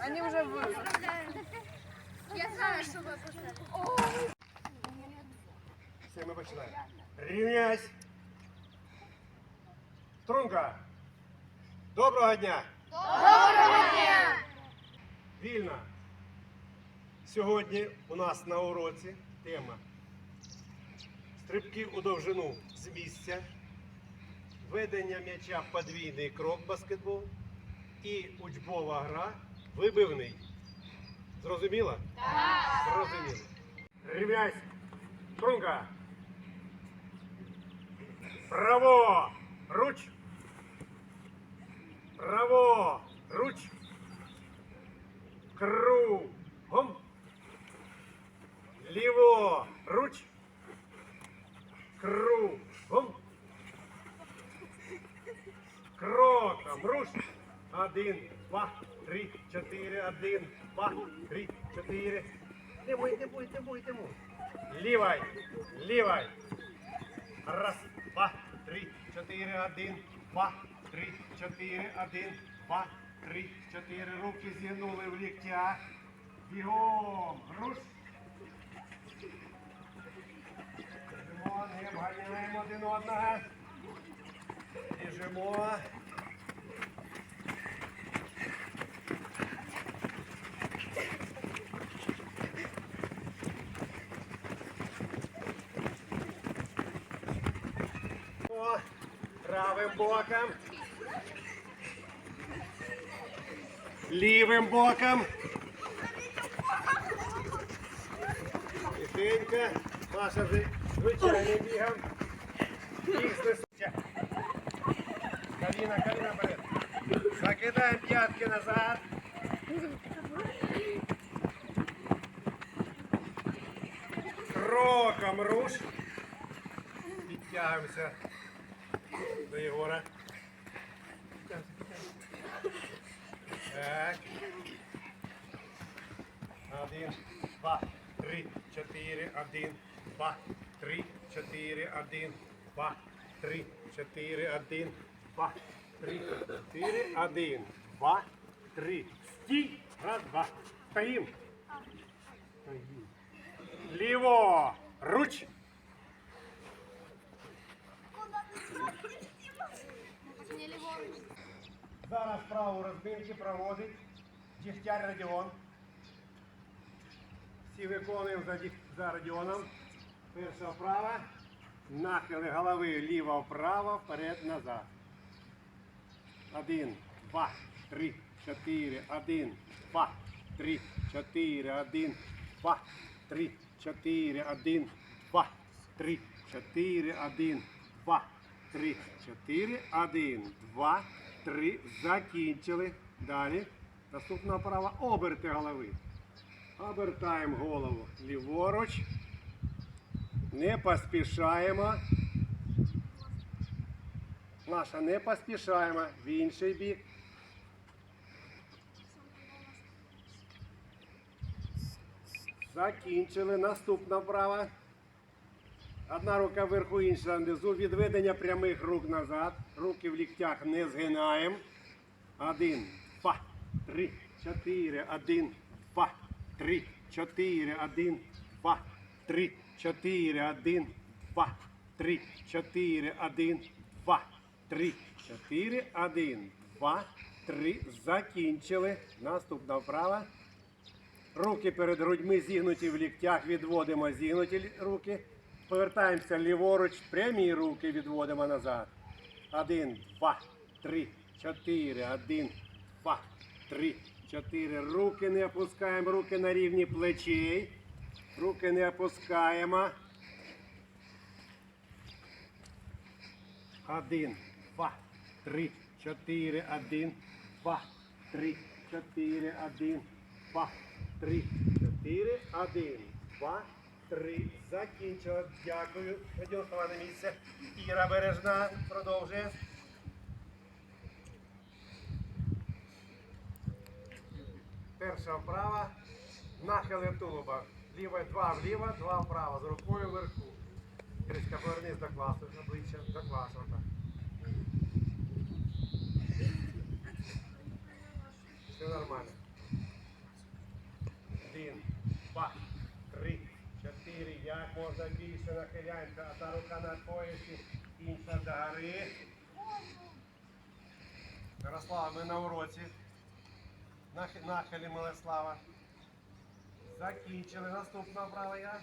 Они уже вы. Я знаю, что вы поставили. Все, ми починаємо. Рівняйсь. Струнка. Доброго дня. Доброго дня! Вільно. Сьогодні у нас на уроці тема стрибки у довжину з місця, ведення м'яча в подвійний крок баскетбол і учбова гра вибивний. Зрозуміло? Так. Зрозуміло. Рівняйсь. Струнка. Право. Руч. Право. Руч. Кругом. Ліво. Руч. Кругом. Кроком. Руч. Один, два, три, чотири. Один, два, три, чотири. Не буй, не буй. Лівай. Лівай. Раз, два, три, чотири, один, два, три, чотири, один, два, три, чотири. Руки зігнули в ліктях. Бігом. Руш. Не обганяємо один одного. Біжимо. Правим боком. Лівим боком. Тихенько. Маша вже звичайним бігом. Біг знесуться. Каліна, коліна вперед. Закидаємо п'ятки назад. Кроком руш. Підтягуємося до Єгора. Так. Один, два, три, чотири, один, два, три, чотири, один, два, три, чотири, один, два, три, чотири, один, два, три. Стій. Раз, два. Стоїм. Стоїм. Ліво. Руч. Зараз праву розминки проводить Дігтяр Радіон. Всі виконуємо за, за Радіоном. Перша вправа. Нахили голови ліво-вправо, вперед-назад. Один, два, три, чотири, один, два, три, чотири, один, два, три, чотири, один, два, три, чотири, один, два, три, чотири, один, два, три. Закінчили. Далі. Наступна вправа. Оберти голови. Обертаємо голову ліворуч. Не поспішаємо. Маша, не поспішаємо. В інший бік. Закінчили. Наступна вправа. Одна рука вверху, інша внизу. Відведення прямих рук назад. Руки в ліктях не згинаємо. Один, два, три, чотири, один, два, три, чотири, один, два, три, чотири, один, два, три, чотири, один, два, три, чотири, один, два, три. Закінчили. Наступна вправа. Руки перед грудьми зігнуті в ліктях, відводимо зігнуті руки. Повертаємося ліворуч, прямі руки відводимо назад. Один, два, три, чотири, один, два, три, чотири. Руки не опускаємо, руки на рівні плечей. Руки не опускаємо. Один, два, три, чотири, один, два, три, чотири, один, два, три, чотири, один, два, три. Закінчила. Дякую. Ходімо стала на місце. Іра Бережна продовжує. Перша вправа. Нахили тулуба. Ліве два вліво, два вправо. З рукою вверху. Через повернись до класу обличчя, до класу. Так. Все нормально. Один, два, три, чотири. Як можна більше нахиляємося. Одна рука на поясі, інша до гори. Ярослава, ми на уроці. Нахилі Милослава. Закінчили. Наступна вправа я.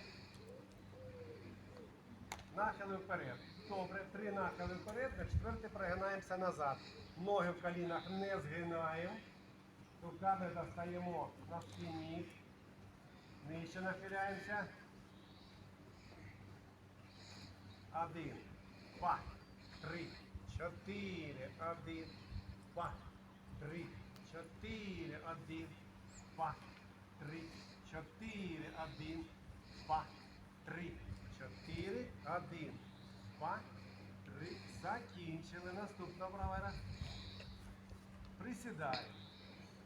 Нахили вперед. Добре, три нахили вперед, на четвертий прогинаємося назад. Ноги в колінах не згинаємо. Руками достаємо на спині. Нижче нахиляємося. Один, два, три, чотири, один, два, три, чотири, один, два, три, чотири, один, два, три, чотири, один, два, три. Закінчили. Наступна вправа. Присідаємо.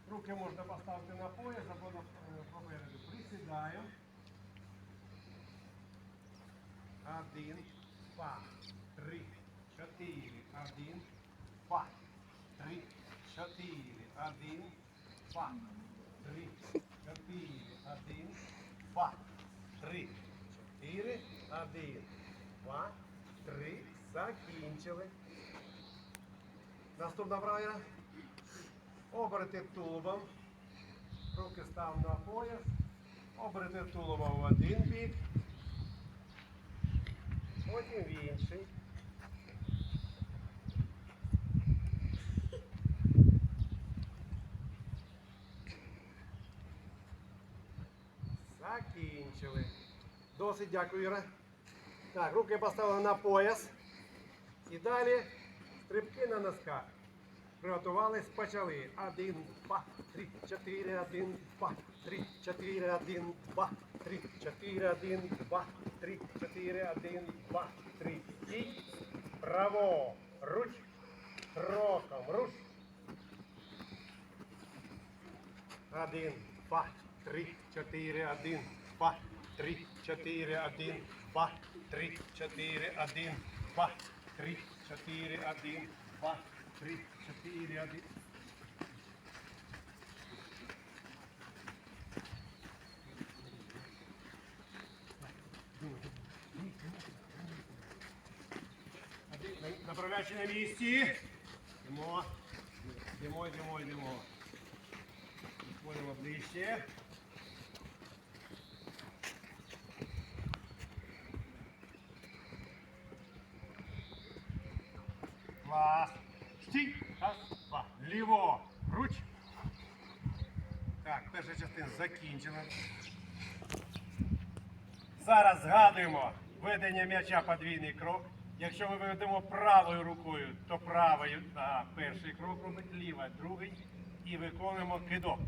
Руки можна поставити на пояс або на е, попереду. Присідаємо. Один, два, три, чотири, один, два, три, чотири, один, два, три, чотири, один, два, три, чотири, один, два, три. Закінчили. Наступна правильно. Оберти тулубом. Руки став на пояс. Оберти тулубом в один бік. Потім в інший. Закінчили. Досить дякую, Іра. Так, руки поставили на пояс. І далі стрибки на носках. Приготувались, почали. Один, два, три, чотири, один, два, три, чотири, один, два, три, чотири, один, два, три, чотири, один, два, три. І право. Руч. Кроком. Руш. Один, два, три, чотири, один, два, три, чотири, один, два, три, чотири, один, два, три, чотири, один, два, три, чотири, один. Один, Направляючи на місці. Йдемо. Йдемо, йдемо, йдемо. Підходимо ближче. Клас. Стій. Раз, два. Ліво. Руч. Так, перша частина закінчена. Зараз згадуємо ведення м'яча подвійний крок. Якщо ми ведемо правою рукою, то правою а, перший крок робить ліва, другий і виконуємо кидок.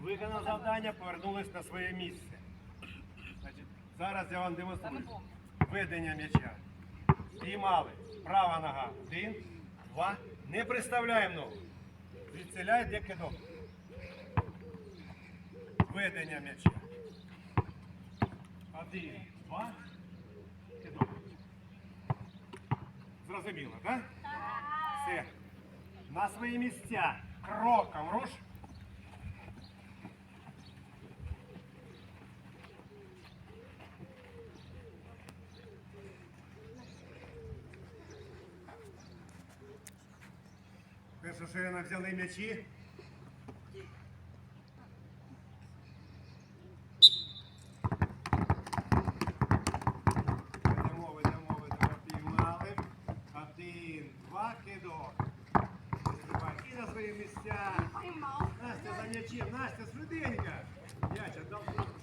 Виконав завдання, повернулись на своє місце. Значить, зараз я вам демонструю ведення м'яча. Піймали. Права нога. Один, два. Не приставляємо ногу. Відселяй, де кидок. Ведення м'яча. Один, два. Кидок. Зрозуміло, так? Все. На свої місця. Кроком руш. Перша ширина взяли м'ячі. Ведемо, ведемо, ведемо, піймали. Один, два, кидок. І на свої місця. Настя за м'ячем. Настя, швиденько. М'яч отдав.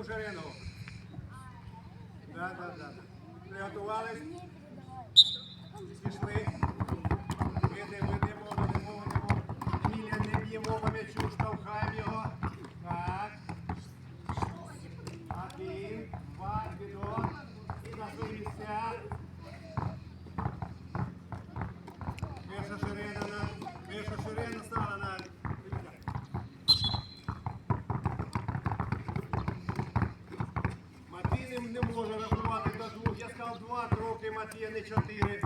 передали є не 4,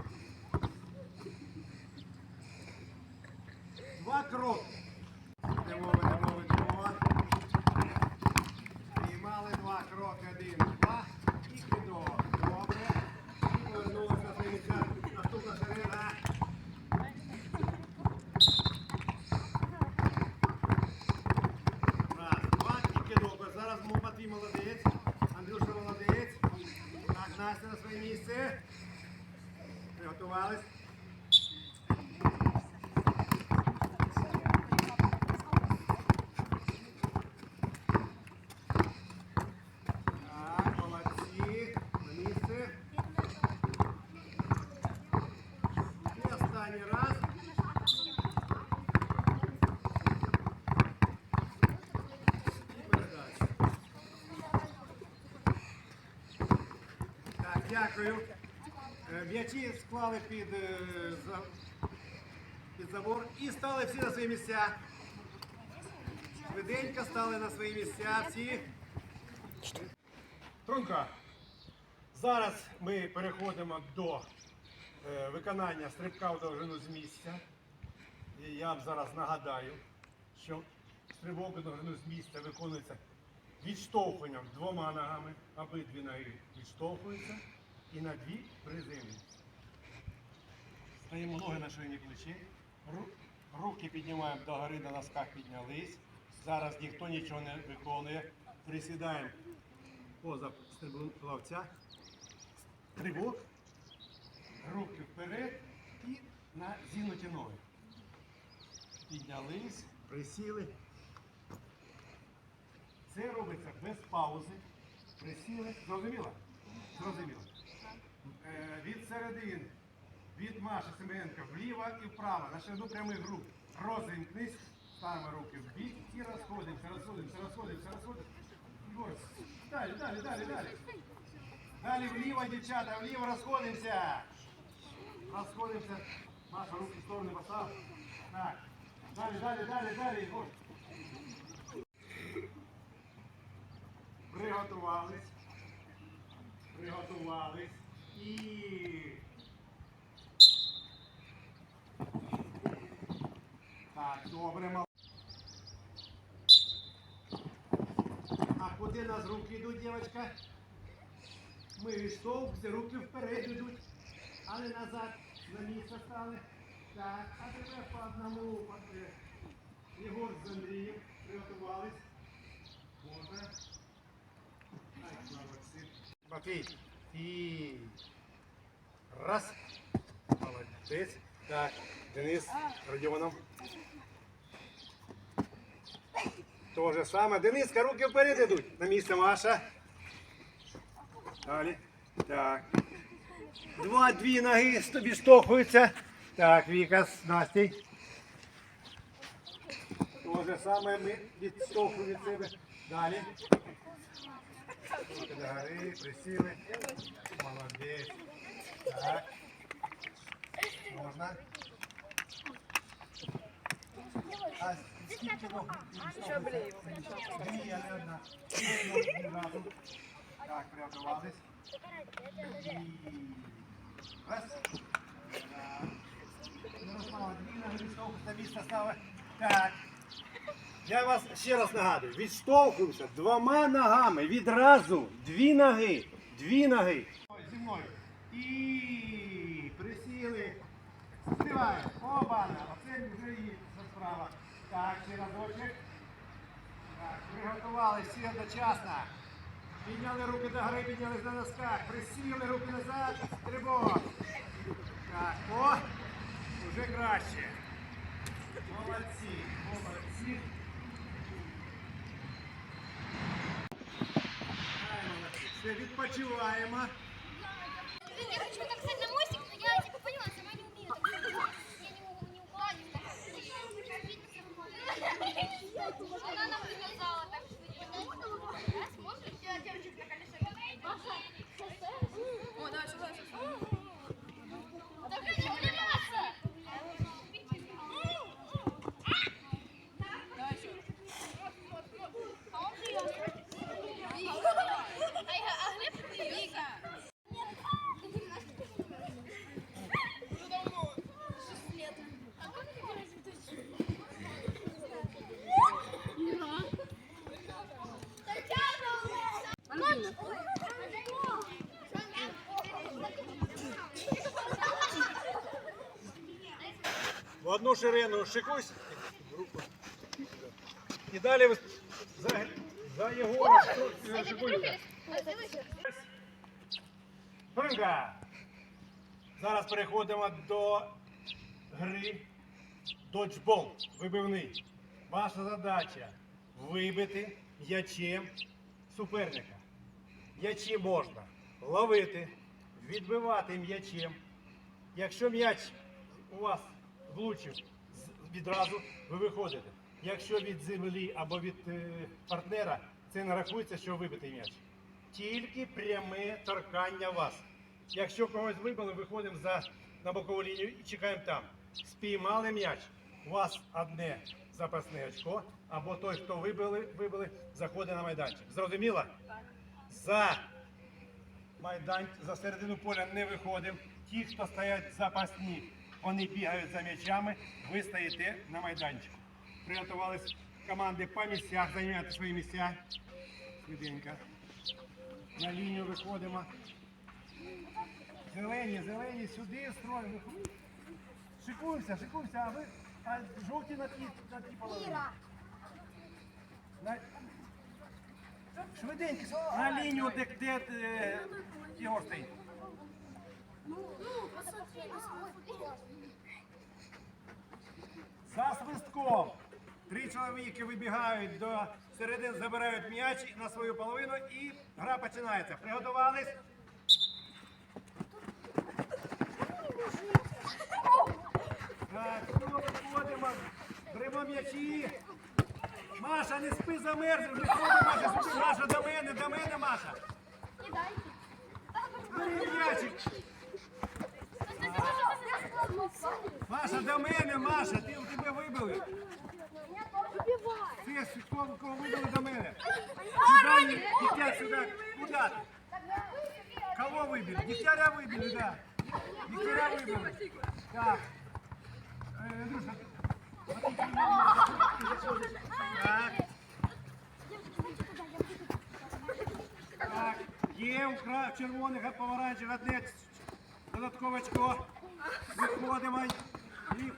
дякую. Е, М'ячі склали під, е, під забор і стали всі на свої місця. Швиденько стали на свої місця всі. Трунка. Зараз ми переходимо до е, виконання стрибка в довжину з місця. І я вам зараз нагадаю, що стрибок у довжину з місця виконується відштовхуванням двома ногами, обидві ноги відштовхуються і на дві приземлюються. Стаємо ноги на ширині плечі, руки піднімаємо догори, на носках піднялись. Зараз ніхто нічого не виконує. Присідаємо поза плавця. Стрибок, руки вперед і на зігнуті ноги. Піднялись, присіли. Це робиться без паузи. Присіли. Зрозуміло? Зрозуміло. Е, від середини, від Маші Семененка вліво і вправо, на ширину прямих рук. Розімкнись, ставимо руки в бік і розходимося, розходимося, розходимося, розходимося. Далі, далі, далі, далі. Далі вліво, дівчата, вліво розходимося. Розходимося. Маша, руки в сторони постав. Так. Далі, далі, далі, далі, Ігор. Приготувались. Приготувались. І. Так, добре, мал. А куди нас руки йдуть, дівчатка? Ми відштовхуємося, руки вперед йдуть, але назад на місце стали. Так, а тепер по одному. по. Єгор з Андрієм приготувались. Може. Ай. Матвій. І. Раз. Молодець. Так, Денис Родіонов. То же саме. Дениска, руки вперед йдуть. На місце Маша. Далі. Так. Два, дві ноги тобі штовхуються. Так, Віка з Настей. То же саме ми відштовхуємо від себе. Далі. Руки до гори, присіли. Молодець. Так. Можна. А скільки ног? Що блін? Дві, а не одна. Дві разом. Так, приготувались. І... Раз. Так. Ярослава, дві ноги місце стави. Так. Я вас ще раз нагадую, відштовхуємося двома ногами. Відразу дві ноги. Дві ноги. Зі мною. І присіли. Співаємо. Обана. Оце вже і за справа. Так, ще разочок. Так, приготували всі одночасно. Підняли руки до гори, піднялись на носках. Присіли руки назад. Стрибок. Так, о, вже краще. Молодці, молодці. Ай, молодці. Все, відпочиваємо. Я хочу так стать на мостик, но я типа поняла, сама не умею так. Я не могу, не упасть. Она нам привязала так что Да, сможешь? Я девочек на колесо. О, давай, сюди, сюди. Только не вливаться! Давай, сюди. А он живет. А я- а Глеб привет. В одну ширину шикусь. І далі за, за шикуйте. Гонка! Зараз переходимо до гри доджбол, вибивний. Ваша задача вибити м'ячем суперника. М'ячі можна ловити, відбивати м'ячем. Якщо м'яч у вас влучив відразу, ви виходите. Якщо від землі або від е, партнера, це не рахується, що вибитий м'яч. Тільки пряме торкання вас. Якщо когось вибили, виходимо за, на бокову лінію і чекаємо там. Спіймали м'яч. У вас одне запасне очко, або той, хто вибили, вибили, заходить на майданчик. Зрозуміло? За майдан за середину поля не виходимо. Ті, хто стоять запасні, вони бігають за м'ячами, ви стоїте на майданчику. Приготувались команди по місцях, зайняти свої місця. Швиденько. На лінію виходимо. Зелені, зелені, сюди строй. виходь. Шикуємося, шикуємося, а ви а жовті на ті, на ті половині. На... Швиденько, на лінію, де, де е, стоїть. За свистком. Три чоловіки вибігають до середини, забирають м'яч на свою половину і гра починається. Приготувались? Так, ну, виходимо. Беремо м'ячі. Маша, не спи замерзли, Маша, сюди. Маша, до мене, до мене, Маша. Бери м'ячик. Маша, до мене, Маша, ти, тебе вибили. Ти, кого, кого вибили до мене? Сюди, дитя, сюди. Куди ти? Кого выбили? Дегтяря выбили, да. Дегтяря выбили. Так. Э, Андрюша, так. Так. Є у кра- червоних помаранчевих одне додаткове очко. Виходимо. І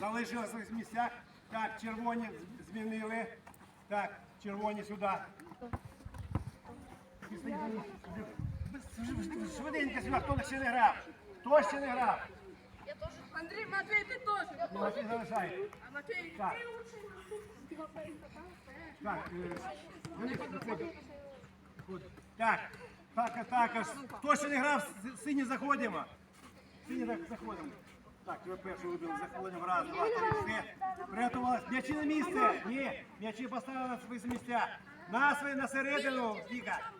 залишилися на своїх місцях. Так, червоні змінили. Так, червоні сюди. Швиденько сюди, хто ще не грав. Хто ще не грав? Андрей, Матвей, ты тоже. Ну, Матвій залишає. А Матвей, Так. Так, е. Виходять. Так, так, також. Хто ще не грав, сині заходимо. Сині так, заходимо. Так, ви перший вибили, заходимо. Раз, два, три, все. Приготувалися. М'ячі на місце. Ні, м'ячі поставили на свої місця. На свої, на середину. Віка.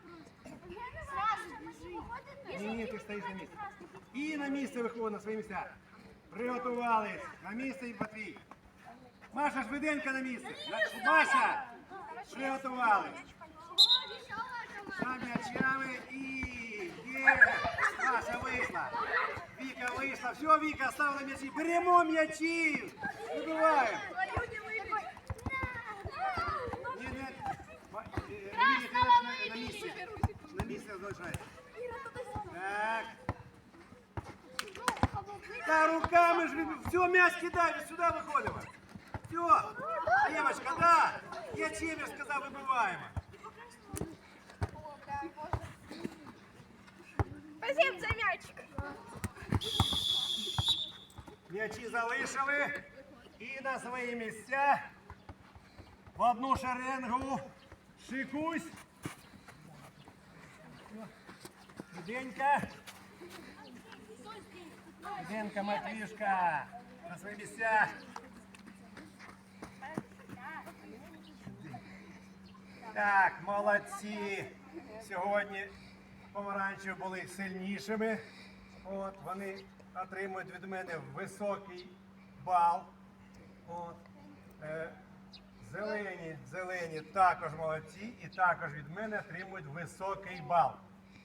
Ні, ні, ти стоїш на місці. І на місце виходить на свої місця. Приготувались. На місце і Матвій. Маша, швиденько на місце. На- Маша! Приготувались. За м'ячами і є. Маша вийшла. Віка вийшла. Все, Віка, став на м'ячі. Беремо м'ячі. Вибиваємо. твою не выбить. Ні, ні. Ма- е, Емілія, ти на, на місці. На місці залишається. Так. Та руками ж від- все, м'яч кидай, від сюди виходимо. Все, Дівочка, да. Я чим я ж сказав, вибиваємо. Спасибо за мячик. М'ячі залишили. І на свої місця. В одну шеренгу. Шикусь. Денька. Денка, Матвішка. На свої місця. Так, молодці. Сьогодні помаранчеві були сильнішими. От, вони отримують від мене високий бал. От. Е, зелені, зелені також молодці і також від мене отримують високий бал.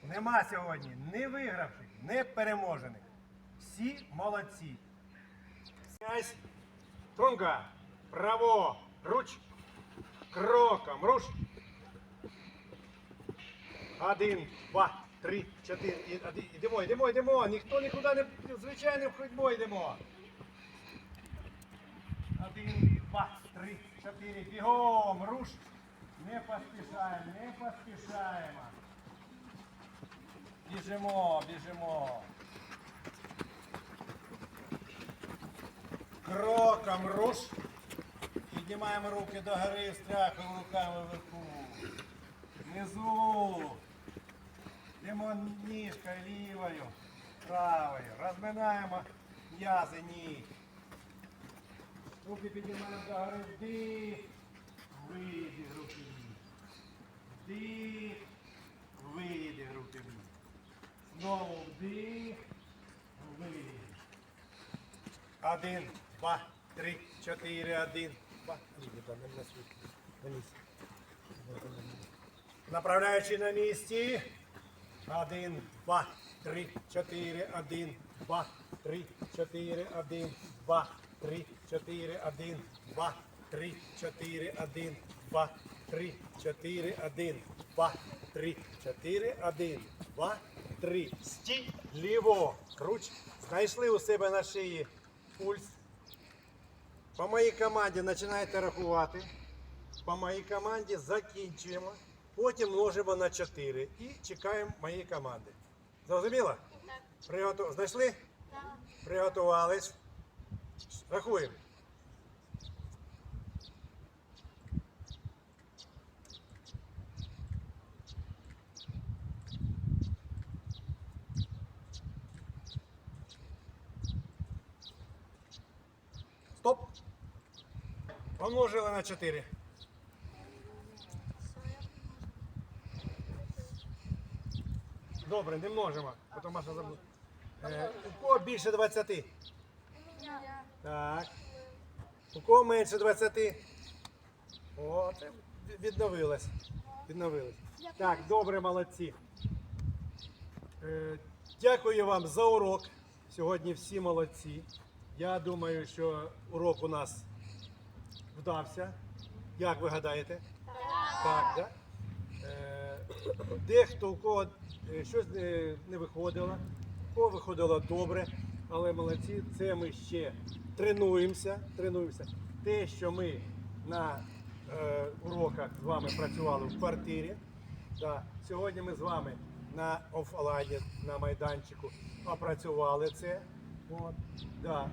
Нема сьогодні ні вигравших, ні переможених. Всі молодці. Князь. Струнка. Право. Руч. Кроком. Руш. Один, два, три, чотири. Йдемо, йдемо, йдемо. Ніхто нікуди не звичайним ходьбою йдемо. Один, два, три, чотири. Бігом. Руш. Не поспішаємо, не поспішаємо. Біжимо, біжимо. Кроком руш. Піднімаємо руки до гори, стряхуємо руками вверху. Внизу. Йдемо ніжкою лівою, правою. Розминаємо м'язи ніг. Руки піднімаємо до гори. Вдих. Видих руки. Вдих. Видих руки. Знову вдих. Видих. Один, два, три, чотири, один, два. Направляючи на місці. Один, два, три, чотири, один, два, три, чотири, один, два, три, чотири, один, два, три, чотири, один, два, три, чотири, один, два, три, чотири, один, два, три. Стій, ліво, круч. Знайшли у себе на шиї пульс. По моїй команді починаєте рахувати. По моїй команді закінчуємо. Потім множимо на 4 і чекаємо моєї команди. Зрозуміло? Приготу... Знайшли? Приготувались. Рахуємо. Стоп. Помножили на 4. Добре, не множимо, потім Маша забуде. Е, у кого більше 20? Так. У кого менше 20? О, це відновилось. Відновилось. Так, добре, молодці. Е, дякую вам за урок. Сьогодні всі молодці. Я думаю, що урок у нас вдався. Як ви гадаєте? Так, так? Е, Дехто у кого е, щось не, не виходило, у кого виходило добре, але молодці, це ми ще тренуємося. тренуємося. Те, що ми на е, уроках з вами працювали в квартирі. Да. Сьогодні ми з вами на офлайні, на майданчику опрацювали це. От, да.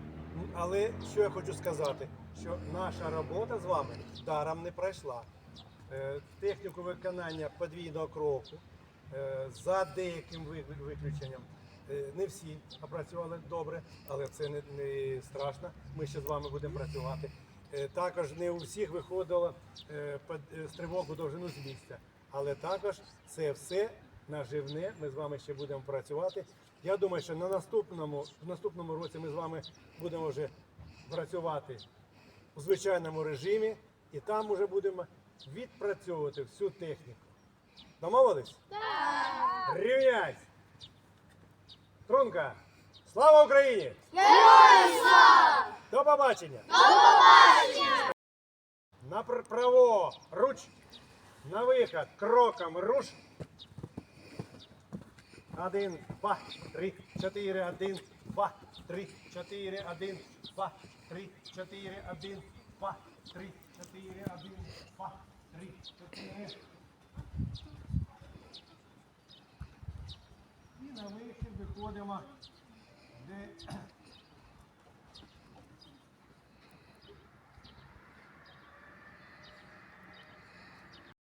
Але що я хочу сказати, що наша робота з вами даром не пройшла. Е, Техніку виконання подвійного кроку е, за деяким виключенням. е, Не всі опрацювали добре, але це не, не страшно. Ми ще з вами будемо працювати. Також не у всіх виходило стрибок у довжину з місця. Але також це все наживне. Ми з вами ще будемо працювати. Я думаю, що на наступному, в наступному році ми з вами будемо вже працювати у звичайному режимі, і там вже будемо відпрацьовувати всю техніку. Домовились? Так! Рівняйсь! Струнка! Слава Україні! Героям слава! До побачення! До побачення! На право, руч, на виход, кроком, руш. Один, два, три, чотири, один, два, три, чотири, один, два, три, чотири, один, два, три, чотири, один, два, три, чотири. І на вихід виходимо, де